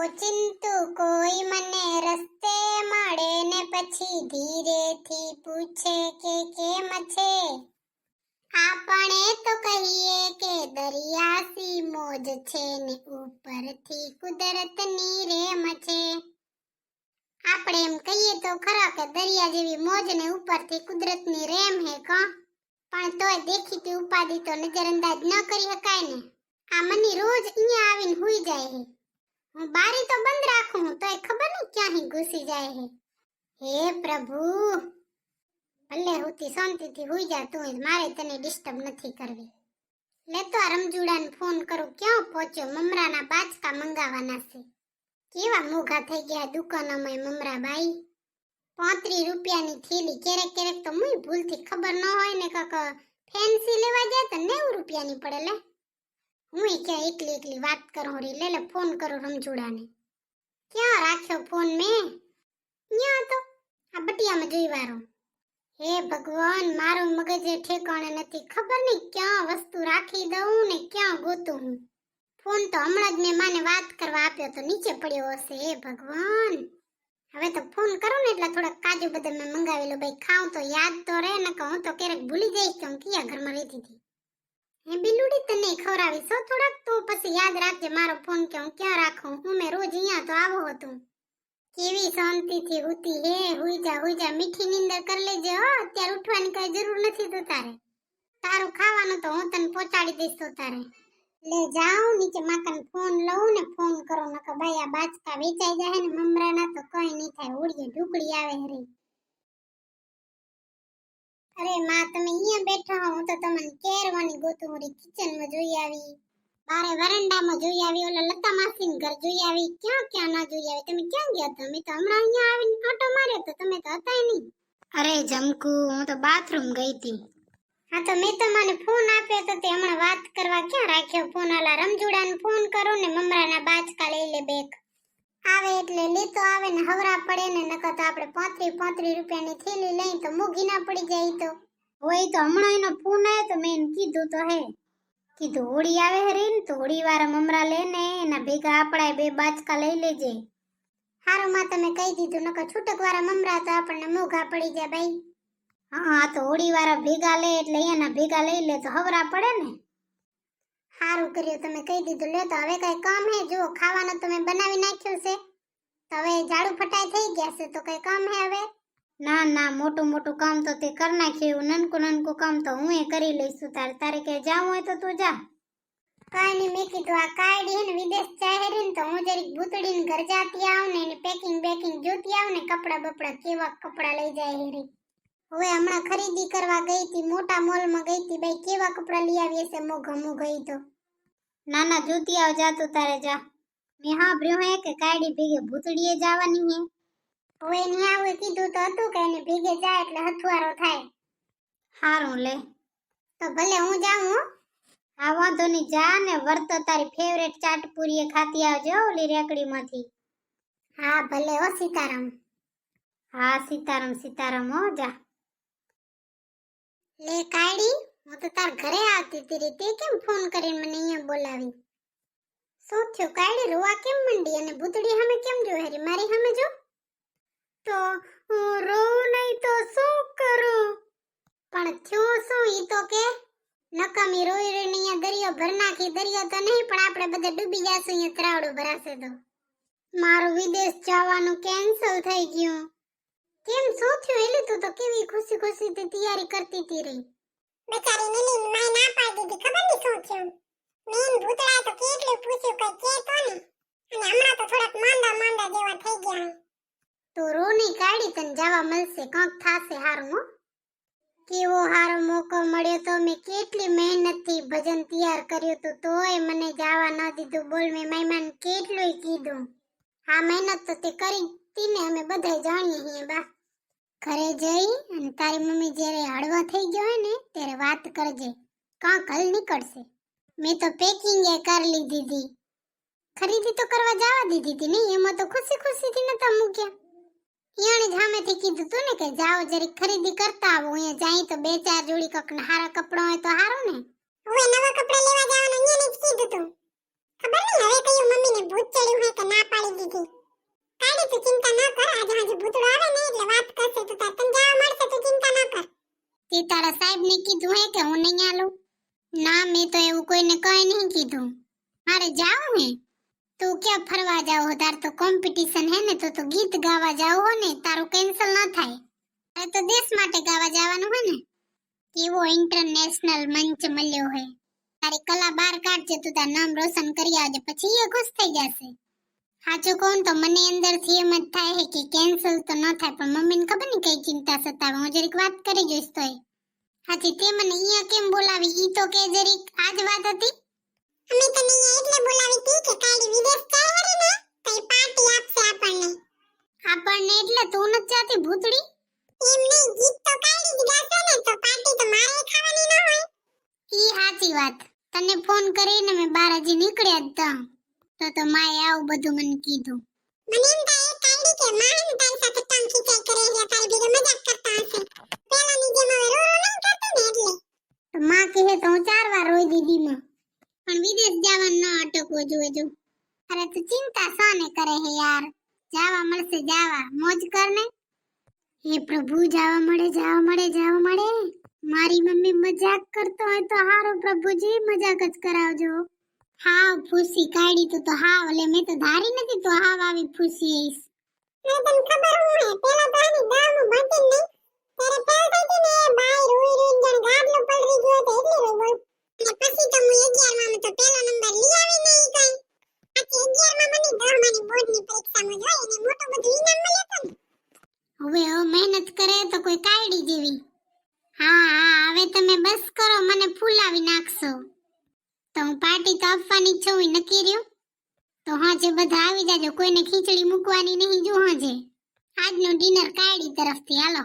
ઓચિંતુ કોઈ મને રસ્તે મળે ને પછી ધીરેથી પૂછે કે કેમ છે? આપણે તો કહીએ કે દરિયાસી મોજ છે ને ઉપરથી કુદરતની રેમ છે. આપણે એમ કહીએ તો ખરા કે દરિયા જેવી મોજ ને ઉપરથી કુદરતની રેમ હે કા? પણ તોય દેખીતી ઉપાધિ તો નજરઅંદાજ ન કરી શકાય ને. આ મની રોજ અહીંયા આવીને હુઈ જાય હે બારી તો બંધ રાખું હું, તોય ખબર નહીં ક્યાંથી ઘૂસી જાય હે. હે પ્રભુ, ભલે હુતી શાંતિથી હોઈ જા તું મારે તને ડિસ્ટર્બ નથી કરવી. લે તો આ રમજુડાને ફોન કરું, ક્યાં પહોંચ્યો? મમરાના બાચકા મંગાવાના છે. કેવા મોઘા થઈ ગયા દુકાનોમાં મમરા બાઈ પાંત્રીસ રૂપિયાની થેલી, ક્યારેક ક્યારેક તો મુય ભૂલથી ખબર ન હોય ને કાક ફેન્સી લેવા જાય તો નેવું રૂપિયાની પડે, લે. હું ક્યાં એકલી એકલી વાત કરું રે, લે લે, ફોન કરું રમજુડાને. ક્યાં રાખ્યો ફોન મેં? ન્યા તો, આ બટિયામાં જોઈ વારો હે ભગવાન, મારું મગજ ઠેકાણે નથી, ખબર નહીં ક્યાં વસ્તુ રાખી દઉં ને ક્યાં ગોતું હું. ફોન તો હમણાં જ મેં માને વાત કરવા આપ્યો તો નીચે પડ્યો હશે, હે ભગવાન. હવે તો ફોન કરું ને એટલે થોડાક કાજુ બદામ મેં મંગાવેલો, ભાઈ, ખાઉં તો યાદ તો રહે ને હું તો ક્યારેક ભૂલી જઈશ કે હું કયા ઘરમાં રહેતી હતી. હે બિલુડી તને ખવડાવીશ હો થોડાક? તો પછી યાદ રાખજે, મારો ફોન કે હું ક્યાં રાખું? હું મેં રોજ અહીંયા તો આવો હતું. કેવી શાંતિથી ઉતી હે? હુઈ જા હુઈ જા મીઠી નીંદર કરી લેજે, હો. અત્યારે ઉઠવાની કઈ જરૂર નથી તો તારે. તારું ખાવાનું તો હું તને પહોંચાડી દઈશ તો તારે. લે જાઉં નીચે માતાને ફોન લઉં ને ફોન કરો, નકર ભાઈ આ બાચકા વેચાઈ જાય ને મમરાના, તો કઈ નહીં થાય. ઉડીએ ઢુકડી આવે હરે અરે માં તમે અહીંયા બેઠા હો હું તો તમને કેરવાની ગોતું હરી કિચનમાં જોઈ આવી. બારે વરંડામાં જોઈ આવી ઓલા લતા માસીન ઘર જોઈ આવી ક્યાં ક્યાં ના જોઈ આવી? તમે ક્યાં ગયા હતા? મેં તો હમણાં અહીંયા આવીને આટો માર્યો તો તમે તો હતા નહીં. અરે જમકુ હું તો બાથરૂમ ગઈ હતી. હા તો મેં તમને ફોન આપ્યો તો તે હમણાં વાત કરવા ક્યાં રાખ્યો? ફોન આલા રમજુડાને ફોન કરો ને મમરાના બાચકા લઈ લે બેક આવે એટલે લેતો આવે ને હવરા પડે ને નકર તો આપણે પાંત્રીસ પાંત્રીસ રૂપિયાની થેલી લઈ તો મૂકી ના પડી જાય તો. હોય તો હમણાં એનો ફોન આવ્યો તો મેં કીધું તો હે. કીધું, હોળી આવે હે ને તો હોળી વાળા મમરા લે ને, એના ભેગા આપણા બે બાચકા લઈ લેજે. હારું, માં તમે કહી દીધું, નકર છૂટક વાળા મમરા તો આપણને મોઘા પડી જાય ભાઈ. હા તો હોળી વાળા ભેગા લે એટલે એના ભેગા લઈ લે તો હવરા પડે ને. સારું કર્યું તમે કહી દીધું. લે તો હવે કઈ કામ હે. જો ખાવાનું તમે બનાવી નાખ્યું છે. તો હવે ઝાડુ ફટાઈ થઈ ગયા છે, તો કઈ કામ હે હવે? ના ના, મોટું મોટું કામ તો તે કરી નાખ્યું નનકું નનકું કામ તો હું એ કરી લઈશું. તારે તારે કે જાવું હોય તો તું જા. કાંઈ નહીં, મેં કીધું આ કાયડી ને, વિદેશ ચાહે રે ને, તો હું જરીક ભૂતડીને ઘર જાતી આવું ને, એની પેકિંગ બેકિંગ જોતી આવું ને કપડા બપડા કેવા કપડા લઈ જાય હેરી હવે હમણાં ખરીદી કરવા ગઈ હતી મોટા મોલમાં ગઈ હતી ભાઈ કેવા કપડાં લઈ આવી હશે મોઘા મોઘા ગઈ તો. ના ના જોતી આવ જા તું તારે જા. મેં સાંભળ્યું હે કે કાયડી ભેગે ભૂતડીએ જવાની હે. હવે ને આવું કીધું તો હતું કે એને ભેગે જાય એટલે હથવારો થાય. હારું લે. તો ભલે હું જાઉં હો. હા વાંધો નહીં જા ને વર્ત તારી ફેવરેટ ચાટ પૂરીએ ખાતી આવજો ઓલી રેકડીમાંથી. હા ભલે હો સીતારામ. હા સીતારામ સીતારામ હો જા. લે કાયડી, હું તો તાર ઘરે આવતી હતી રીતે કેમ ફોન કરીને મને અહીંયા બોલાવી? શું થયું? કાયડી રોવા કેમ મંડી અને ભૂતડી સામે કેમ જો હેરી મારી સામે જો. તો હું રોઉં નહીં તો શું કરું? પણ થયું શું ઈ તો કે? નકામી રોઈ રોઈને અહીંયા દરિયો ભર નાખી. દરિયો તો નહીં, પણ આપણે બધા ડૂબી જશું અહીંયા ત્રાવડું ભરાશે તો. મારું વિદેશ જવાનું કેન્સલ થઈ ગયું. કેમ શું થયું એલી તું તો કેવી ખુશી ખુશીથી તૈયારી કરતી હતી રહી? બેચારી નીલી માય ના પાડી દીધી ખબર નહીં શું થયું મેન ભૂતળાએ તો કેટલું પૂછ્યું કઈ કે તો ને. અને હમણાં તો થોડાક માંદા માંદા જેવા થઈ ગયા તો રોની કાઢી તને જવા મળશે કંક થાશે હારું હો. કેવો હારો મોકો મળ્યો તો મેં કેટલી મહેનતથી ભજન તૈયાર કર્યું તો તોય મને જવા ન દીધું. બોલ મેં મહેમાન કેટલુંય કીધું. આ મહેનત તો તે કરી. તી ને અમે બધાય જાણીએ છીએ, બા, ઘરે જઈ અને તારી મમ્મી જ્યારે હળવા થઈ ગયો હોય ને, ત્યારે વાત કરજે. કાંક હલ નીકળશે. મેં તો પેકિંગ એ કરી લીધી હતી ખરીદી તો કરવા જવા દીધી હતી નહીં, એમાં તો ખુશી ખુશીથી નતા મૂક્યા. ઈયાણે જામેથી કીધું તું ને કે, જાઓ જરી ખરીદી કરતા આવો, અહીંયા જાય તો બે ચાર જોડી કક હારા કપડાં હોય તો હારું ને. હું નવા કપડાં લેવા જવાનું અહીંયા જ કીધું તું ખબર નહીં હવે કયું મમ્મીને ભૂત ચડ્યું હોય કે ના પાડી કીધું હે કે હું નહીં આલું? ના, મેં તો એવું કોઈને કઈ નહીં કીધું. મારે જાવું હે? તું ક્યાં ફરવા જાવ હો? તાર તો કોમ્પિટિશન હે ને, તો તો ગીત ગાવા જાવ હો ને, તારું કેન્સલ ન થાય. તારે તો દેશ માટે ગાવા જવાનું હે ને? કેવો ઇન્ટરનેશનલ મંચ મળ્યો હે. તારી કલા બહાર કાઢજે, તું તાર નામ રોશન કરી આવજે, પછી એ ખુશ થઈ જશે. સાચું કહું તો મને અંદરથી એમ જ થાય છે કે કેન્સલ તો ન થાય, પણ મમ્મીને ખબર નહીં કઈ ચિંતા સતાવે. હું જરીક વાત કરી જોઈશ તોય. હાચી તે મને અહીંયા કેમ બોલાવી? ઈ તો કે જરીક આજ વાત હતી. અમે તને અહીંયા એટલે બોલાવી હતી કે કાલી વિદેશ જાય હરી ને તઈ પાર્ટી આપશે આપણને. આપણને એટલે તું ન જાતી ભૂતડી? એમ નહીં ગીત તો જ ગાશે ને તો પાર્ટી તો મારે ખાવાની ન હોય. ઈ સાચી વાત. તને ફોન કરીને મેં બાર હજી નીકળ્યા જ તા. તો તો માએ આવું બધું મને કીધું. મને એમ થાય કાલી કે માં તારી સાથે ટંગ ચેક કરે છે તારી ભેગો મજાક કરતા હશે. પેલાની જેમ હવે એટલે માં કહે તો હું ચાર વાર રોઈ દીધી માં. પણ વિદેશ જવાનું ન અટકવું જોઈએ જો અરે તું ચિંતા સાને કરે હે યાર? જાવા મળશે જાવા. મોજ કર ને. હે પ્રભુ, જાવા મળે જાવા મળે જાવા મળે. મારી મમ્મી મજાક કરતો હોય તો હારો પ્રભુજી, મજાક જ કરાવજો. હાવ ફૂસી કાઢી તું તો હાવ. એટલે મેં તો ધારી નથી તો હાવ આવી ફૂસી આઈશ મેં તને ખબર હું પેલા તો આની ભણતી નહીં ત્યારે પેલ થતી ને એ બાઈ રોઈ રોઈ જાણ ગાડલો પલરી ગયો તો એટલે રોઈ બોલ અને પછી તો હું 11 માં તો પેલો નંબર લઈ આવી નહીં કઈ. આથી 11 માં મને 10 માની બોર્ડની પરીક્ષામાં જોઈ અને મોટું બધું ઇનામ મળ્યું હતું ને. હવે હવે મહેનત કરે તો કોઈ કાયડી જેવી. હા હા, હવે તમે બસ કરો, મને ફૂલાવી નાખશો. તો હું પાર્ટી તો આપવાની જ નક્કી રહ્યું? તો હાજે બધા આવી જાજો, કોઈને ખીચડી મૂકવાની નહીં જો હાજે. આજનું ડિનર કાયડી તરફથી, હાલો.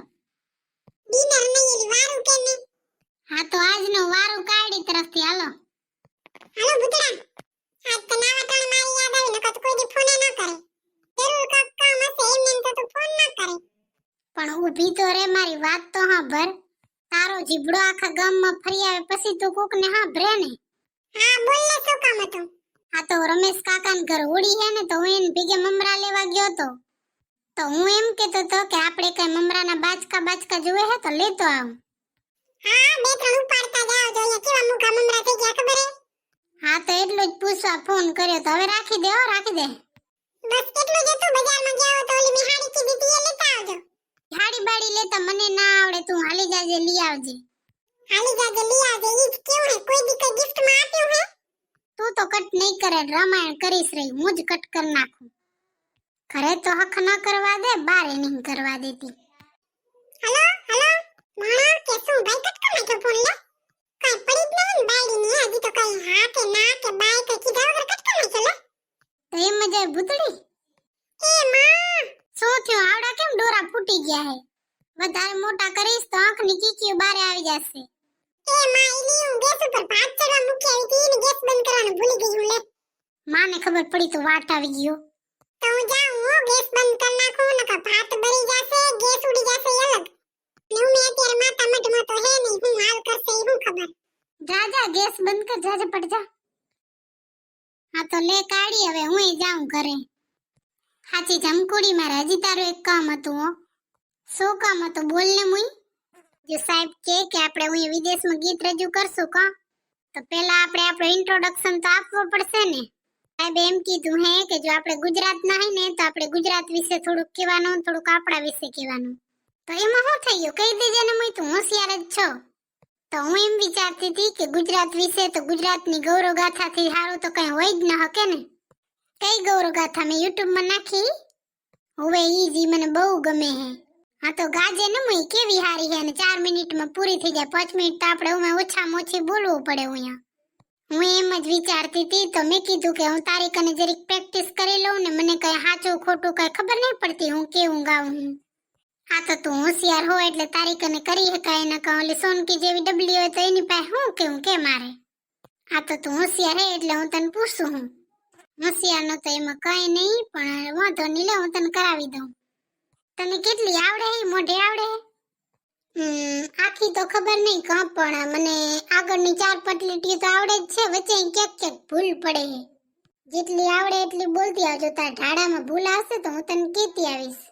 ડિનર નહીં ને ન કાક ન રે મારી વાત તો ભર. તારો જીબડો આખા ગામમાં ફરી આવે, પછી તું કોકને ભરે ને? હા, બોલ ને શું કામ હતું? આ તો રમેશ કાકાને ઘર ઉડી હે ને તો હું એને ભેગે મમરા લેવા ગયો તો તો હું એમ કેતો તો કે આપણે કઈ મમરાના બાચકા બાચકા જોવે હે તો લેતો આવ. હા બે ત્રણ ઉપાડતા જાઓ જો અહીંયા કેવા મુખા મમરા થઈ ગયા ખબર હે? હા તો એટલું જ પૂછવા ફોન કર્યો તો હવે રાખી દે હો રાખી દે. બસ એટલું જ હતું. બજારમાં ગયા હો તો ઓલી મેં હાડી કીધી તી એ લેતા આવજો. હાડી બાડી લેતા મને ના આવડે તું હાલી જાજે લઈ આવજે. હાલી જાજે લઈ આવજે. ઈ જ કેવું હે? કોઈ દી કોઈ ગિફ્ટમાં આપ્યું હે? તું તો કટ નહીં કરે રામાયણ કરીશ રહી હું જ કટ કર નાખું. ઘરે તો હક ન કરવા દે બારે નહીં કરવા દેતી હલો હલો માણા કે શું ભાઈ કટ કર નાખ્યો ફોન લે કઈ પડી જ નહીં ને બાયડી ની હજી તો કઈ હા કે ના કે બાય કે કીધા વગર કટ કર નાખ્યો લે તો એમ જ હોય ભૂતડી એ માં શું થયું આવડા કેમ ડોરા ફૂટી ગયા હે વધારે મોટા કરીશ તો આંખની કીકીઓ બારે આવી જશે એ માં એલી હું ગેસ ઉપર ભાત ચડવા મૂકી આવી હતી ને ગેસ બંધ કરવાનું ભૂલી ગઈ હું લે માને ખબર પડી તો વાટ આવી ગયો તો હું જાઉં હો ગેસ બંધ કરી નાખું નકર ભાત બળી જશે ગેસ ઉડી જશે એ અલગ ને હું અત્યારે માતા મઢમાં તો હે નહીં હું હાલ કરશે એ હું ખબર જા જા ગેસ બંધ કર જા ઝપટ જા હા તો લે કાઢી હવે હું જાઉં ઘરે હાચી જમકુડી મારે હજી તારું એક કામ હતું હો શું કામ હતું બોલ ને મુઈ જે સાહેબ કે કે આપણે હું વિદેશમાં ગીત રજૂ કરશું કા? તો પહેલા આપણે આપણો ઇન્ટ્રોડક્શન તો આપવો પડશે ને? સાહેબ, એમ કીધું હે કે જો આપણે ગુજરાત ના હોય ને, તો આપણે ગુજરાત વિશે થોડુંક કહેવાનું, થોડુંક આપણા વિશે કહેવાનું. તો એમાં શું થઈ ગયું? કહી દેજે ને મુઈ તું હોશિયાર જ છો. તો હું એમ વિચારતી હતી કે ગુજરાત વિશે તો ગુજરાતની ગૌરવ ગાથાથી સારું તો કઈ હોય જ ન હકે ને. કઈ ગૌરવ ગાથા મેં યુટ્યુબમાં નાખી? હવે ઈ જી મને બહુ ગમે હે. હા, તો ગાજે ને મુઈ, કેવી હારી હે અને ચાર મિનિટમાં પૂરી થઈ જાય. પાંચ મિનિટ તો આપણે ઓછામાં ઓછી બોલવું પડે અહીંયા. હું એમ જ વિચારતી હતી તો મેં કીધું કે હું તારી કને જરીક પ્રેક્ટિસ કરી લઉં ને મને કઈ સાચું ખોટું કઈ ખબર નહીં પડતી, હું કેવું ગાઉં હું. હા તો તું હોશિયાર હો એટલે તારી કને કરી શકાય, એના કહું એટલે સોનકી જેવી ડબલી હોય તો એની પાસે હું કેવું, કે મારે? હા તો તું હોશિયાર હે એટલે હું તને પૂછું હું. હોશિયાર નો તો એમાં કઈ નહીં, પણ વાંધો નહીં, લે હું તને કરાવી દઉં. તને કેટલી આવડે મોઢે આવડે આખી તો ખબર નહીં કાં, પણ મને આગળની ચાર પટલીટીઓ તો આવડે જ છે. વચ્ચે ક્યાંક ક્યાંક ભૂલ પડે જેટલી આવડે એટલી બોલતી આવજો. તાર ઢાડામાં ભૂલ આવશે તો હું તને કહેતી આવીશ.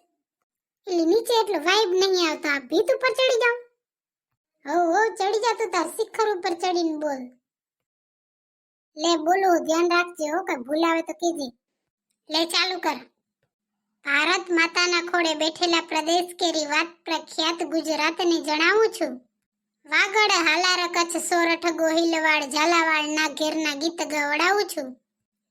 એટલે નીચે એટલો વાઇબ નહીં આવતો. આ ભીત ઉપર ચડી જાઉં. હો હો, ચડી જા તો તાર શિખર ઉપર ચડીને બોલ. લે, બોલો, ધ્યાન રાખજે હો. કે ભૂલાવે તો કીધી લે, ચાલુ કર. ભારત માતાના ખોળે બેઠેલા પ્રદેશ કેરી વાત પ્રખ્યાત ગુજરાતને જણાવું છું. વાગડ, હાલાર, કચ્છ, સોરઠ, ગોહિલવાડ, ઝાલાવાડ ના ઘેરના ગીત ગવડાવું છું.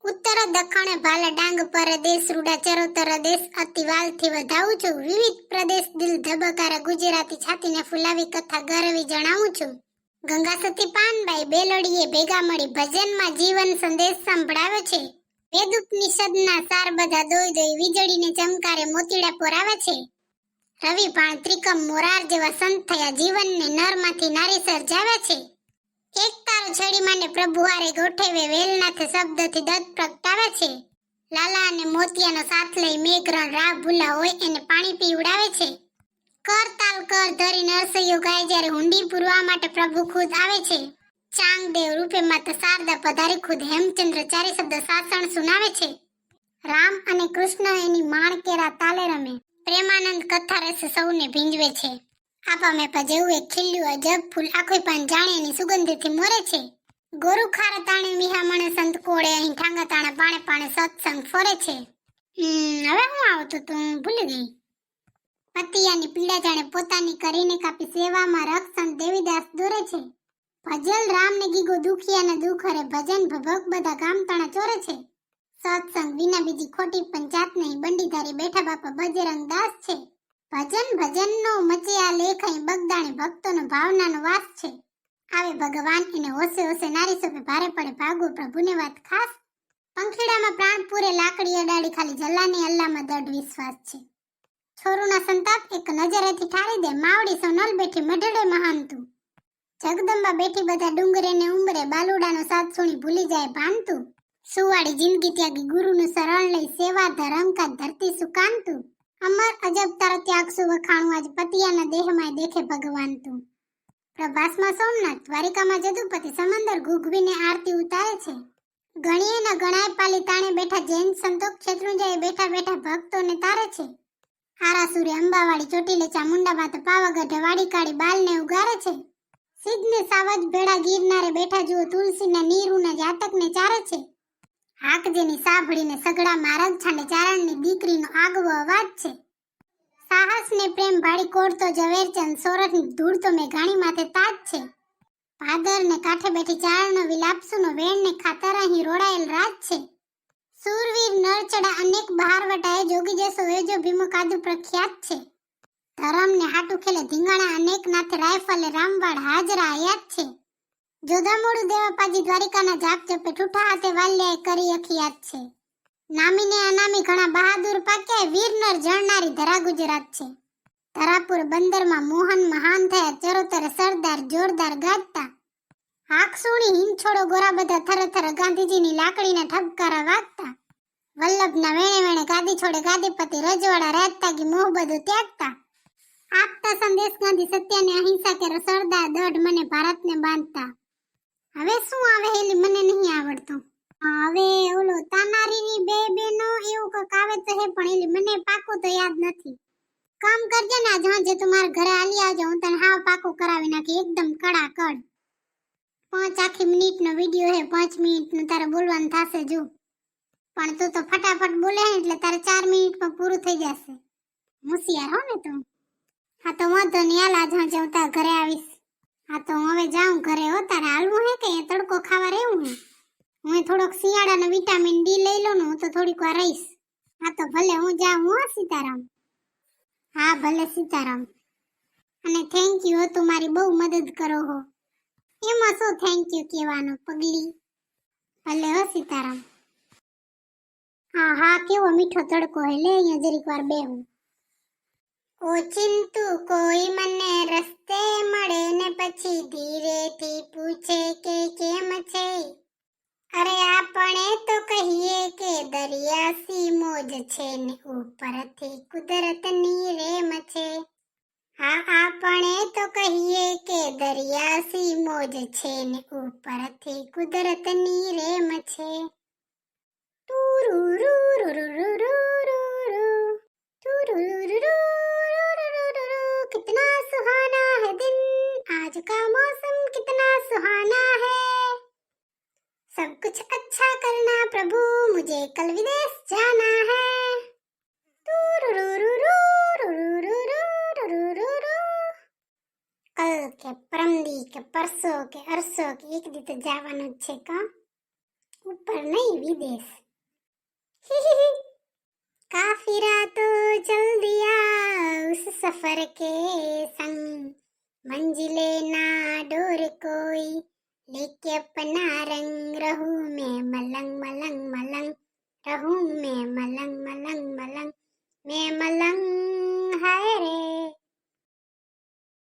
ઉત્તર, દક્ષિણ ભાલ ડાંગ પરદેશ, રૂડા ચરોતર દેશ અતિવાલથી વધાવું છું. વિવિધ પ્રદેશ દિલ ધબકારા ગુજરાતી છાતીને ફુલાવી કથા ગરવી જણાવું છું. ગંગા સતી પાનબાઈ, બેલડીએ ભેગા મળી ભજનમાં જીવન સંદેશ સંભળાવે છે. વેદ ઉપનિષદના સાર બધા દોઈ દોઈ વીજળીને ચમકારે મોતીડા પોરાવે છે. રવિ ભાણ ત્રિકમ મોરાર જેવા સંત થયા જીવનને નરમાંથી નારી સર્જાવે છે. એક તારો છડી માને પ્રભુ હારે ગોઠવે વેલનાથ શબ્દથી દત્ત પ્રગટાવે છે. લાલા અને મોતિયાનો સાથ લઈ મેઘરણ રાહ ભૂલા હોય એને પાણી પીવડાવે છે. કર તાલ કર ધરી નરસૈયો ગાય જ્યારે હુંડી પૂરવા માટે પ્રભુ ખુદ આવે છે. ચાંગદેવ રૂપે માતા શારદા પધારી ખુદ હેમચંદ્ર ચારી શબ્દ શાસન સુનાવે છે. રામ અને કૃષ્ણ એની માણ કેરા તાલે રમે. પ્રેમાનંદ કથા રસ સૌને ભીંજવે છે. આપા મેપા જેવું એક ખીલ્યું અજબ ફૂલ આખોય પાન જાણે એની સુગંધથી મોરે છે. ગોરુ ખાર તાણે વિહામણે સંત કોળે, અહીં ઠાંગા તાણે પાણે પાણે સત્સંગ ફરે છે. હવે હું આવતું તું ભૂલી ગઈ. પતિયાની પીડા જાણે પોતાની કરીને કાપી સેવામાં રક્ષણ દેવીદાસ દોરે છે. ભજલ રામને ગીગો દુખિયાના દુખરે ભજન ભભક બધા ગામ તણા ચોરે છે. સત્સંગ વિના બીજી ખોટી પંચાત નહીં. બંડીધારી બેઠા બાપા બજરંગ દાસ છે. ભજન ભજનનો મચે આ લેખાઈ બગદાણે ભાવના ભાવનાનો વાસ છે. આવે ભગવાન એને હોશે હોશે નારી સોપે ભારે પડે ભાગો. પ્રભુને વાત ખાસ. પંખીડામાં પ્રાણ પૂરે, લાકડી અડાડી ખાલી જલ્લાની અલ્લામાં દઢ વિશ્વાસ છે. છોરુના સંતાપ એક નજરેથી ઠારી દે. માવડી સોનલ બેઠી મઢડે મહાનતું. જગદંબા બેઠી બધા ડુંગરે ને ઉંબરે બાલુડાનો સાથ સુણી ભૂલી જાય ભાનતું. સુવાળી જિંદગી ત્યાગી ગુરુનું શરણ લઈ સેવા ધરમકા ધરતી સુકાંતું અમર અજબ તારો ત્યાગ સુવખાણું આજ પતિયાના દેહમાં દેખે ભગવાન તું પ્રભાસમાં સોમનાથ દ્વારિકામાં જદુપતિ સમંદર ઘૂઘવીને આરતી ઉતારે છે. ગણીએ ન ગણાય પાલી તાણે બેઠા જૈન સંતો ક્ષેત્રુંજાએ બેઠા બેઠા ભક્તોને તારે છે. આરાસુરે અંબાવાળી ચોટીલે ચામુંડામાં તો પાવાગઢ વાડી કાળી બાલને ઉગારે છે. સિદ્ધને સાવજ ભેળા ગીરનારે બેઠા જુઓ, તુલસીના નીરુના જાતકને ચારે છે. હાક જેની સાંભળીને સગડા મારગ છાંડે ચારણની દીકરીનો આગવો અવાજ છે. સાહસને પ્રેમ ભાડી કોડતો ઝવેરચંદ, સોરઠની ધૂળ તો મેં ઘાણી માથે તાજ છે. ભાદરને કાંઠે બેઠી ચારણનો વિલાપસુનો વેણને ખાતર અહીં રોડાયેલ રાજ છે. સુરવીર, નરચડા અનેક બહારવટાએ જોગી જસો જો ભીમો કાદુ પ્રખ્યાત છે. ધરમને હાટુ ખેલે ધીંગાણા અનેક નાથ રાયફલે રામવાડ હાજરા આયાત છે. જોધામોડું દેવાપાજી દ્વારિકાના જાપ જપે ઠૂઠા હાથે વાલ્યાએ કરી અખિયાત છે. નામીને અનામી ઘણા બહાદુર પાક્યા વીરનર જણનારી ધરા ગુજરાત છે. ધરાપુર બંદરમાં મોહન મહાન થયા ચરોતર સરદાર જોરદાર ગાજતા. હાક સુણી હિંછોડો ગોરા બધા થરથર ગાંધીજીની લાકડીના ઠપકારા વાગતા. વલ્લભના વેણે વેણે ગાદી છોડે ગાદીપતિ રજવાડા રાજતાગી મોહ બધું ત્યાગતા. આપતા સંદેશ ગાંધી સત્યને અહિંસા કે રસળદા દઢ મને ભારતને બાંધતા. હવે શું આવે હેલી મને નહીં આવડતું? હવે ઓલો તાનારીની બે બેનો એવું કંઈક આવે તો હે પણ એલી મને પાકું તો યાદ નથી. કામ કરજે ને આજ હાંજે તું મારા ઘરે આલી આવજો, હું તને હાવ પાકું કરાવી નાખી, એકદમ કડાકડ પાંચ આખી મિનિટનો વીડિયો હે, પાંચ મિનિટનું તારે બોલવાનું થશે જો. પણ તું તો ફટાફટ બોલે એટલે તારે ચાર મિનિટમાં પૂરું થઈ જશે. હોશિયાર હો ને તું. હા, તો વાંધો નહીં. હાલ આજ હું તારા ઘરે આવીશ. હા, તો હું હવે જાઉં ઘરે હો. તારે હાલવું હે કે તડકો ખાવા રહેવું હે? હું થોડોક શિયાળાનો વિટામિન ડી લઈ લઉં ને હું તો થોડીક વાર રહીશ. હા, તો ભલે હું જાઉં હો સીતારામ. હા, ભલે સીતારામ. અને થેન્ક યુ હો તું મારી, બહુ મદદ કરો હો. એમાં શું થેન્ક યુ કહેવાનું, પગલી? ભલે હો સીતારામ. હા હા, કેવો મીઠો તડકો હે. લે, અહીંયા જરીક વાર બેહું. ઓચિંતુ કોઈ મને રસ્તે મળે ને પછી ધીરેથી પૂછે કે કેમ છે? અરે આપણે તો કહીએ કે દરિયાસી મોજ છે ને ઉપરથી કુદરતની રેમ છે. હા આપણે તો કહીએ કે દરિયાસી મોજ છે ને ઉપરથી કુદરતની રેમ છે. તુરુરુરુરુરુરુ રુ રુ તુરુરુરુ कितना सुहाना है दिन आज का मौसम कितना सुहाना है सब कुछ अच्छा करना प्रभु मुझे कल विदेश जाना है कल के परमदी के परसों के अरसों के एक दिन तो जावानो छे का ऊपर नहीं विदेश ही ही ही काफिरा तो चल दिया उस सफर के संग मंजिले ना डोर कोई लेके अपना रंग रहूं मैं मलंग मलंग मलंग रहूं मैं मलंग मलंग मलंग मैं मलंग है रे